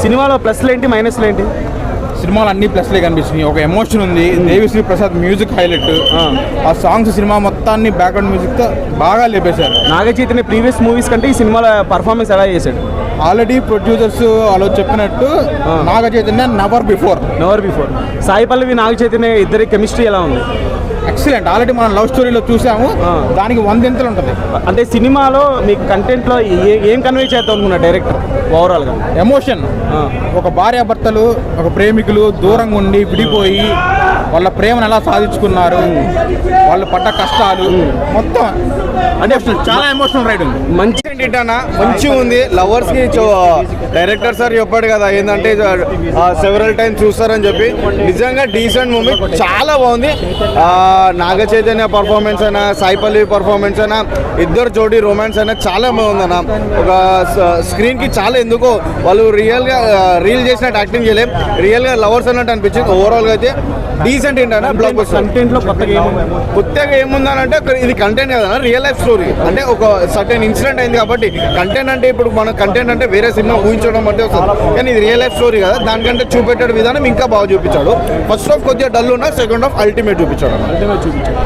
సినిమాలో ప్లస్లు ఏంటి మైనస్లు ఏంటి? సినిమాలు అన్ని ప్లస్లే కనిపిస్తున్నాయి. ఒక ఎమోషన్ ఉంది. Devi Sri Prasad music highlight. ఆ. సాంగ్స్ సినిమా మొత్తాన్ని బ్యాక్గ్రౌండ్ మ్యూజిక్తో బాగా లేపేశారు. నాగ చైతన్య ప్రీవియస్ మూవీస్ కంటే ఈ సినిమాలో పర్ఫార్మెన్స్ ఎలా చేశాడు? ఆల్రెడీ ప్రొడ్యూసర్స్ వాళ్ళు చెప్పినట్టు ఆ. Naga Chaitanya never before never before Sai Pallavi Naga Chaitanya ఇద్దరి కెమిస్ట్రీ ఎలా ఉంది? ఎక్సలెంట్ ఆల్రెడీ మనం లవ్ స్టోరీలో చూసాము. దానికి వందెంతలు ఉంటుంది. అంటే సినిమాలో మీకు కంటెంట్లో ఏ- ఏం కన్వే చేద్దాం అనుకున్నా డైరెక్టర్ ఓవరాల్గా ఎమోషన్ ఒక భార్యాభర్తలు ఒక ప్రేమికులు దూరంగా ఉండి విడిపోయి వాళ్ళ ప్రేమను ఎలా సాధించుకున్నారు? వాళ్ళు పడ్డ కష్టాలు. మొత్తం అంటే చాలా ఎమోషనల్ రైడ్ ఉంది. మంచి ఏంటన్నా మంచిగా ఉంది. లవర్స్కి డైరెక్టర్ సార్ చెప్పాడు కదా ఏంటంటే సెవెరల్ టైమ్స్ చూస్తారని చెప్పి. నిజంగా డీసెంట్ మూవీ చాలా బాగుంది. నాగ చైతన్య పర్ఫార్మెన్స్ అయినా సాయిపల్లి పర్ఫార్మెన్స్ అయినా ఇద్దరు జోడి రొమాన్స్ అయినా చాలా బాగుందన్న ఒక స్క్రీన్కి చాలా ఎందుకో వాళ్ళు రియల్గా రీల్ చేసినట్టు యాక్టింగ్ చేయలేం. రియల్గా లవర్స్ అన్నట్టు అనిపించింది. ఓవరాల్గా అయితే డీసెంట్ ఏంటన్నా బ్లాక్ కంటెంట్లో కొత్తగా ఏముంది? కొత్తగా ఏముందనంటే ఒక ఇది కంటెంట్ కదా రియల్ లైఫ్ స్టోరీ. అంటే ఒక సర్టెన్ ఇన్సిడెంట్ అయింది కాబట్టి కంటెంట్ అంటే ఇప్పుడు మన కంటెంట్ అంటే వేరే సినిమా ఊహించడం అంటే వస్తుంది. కానీ ఇది రియల్ లైఫ్ స్టోరీ కదా. దానికంటే చూపెట్టాడు విధానం ఇంకా బాగా చూపించాడు. ఫస్ట్ హాఫ్ కొద్దిగా డల్ ఉన్నా సెకండ్ హాఫ్ అల్టిమేట్ చూపించాడు. చూపించాడు.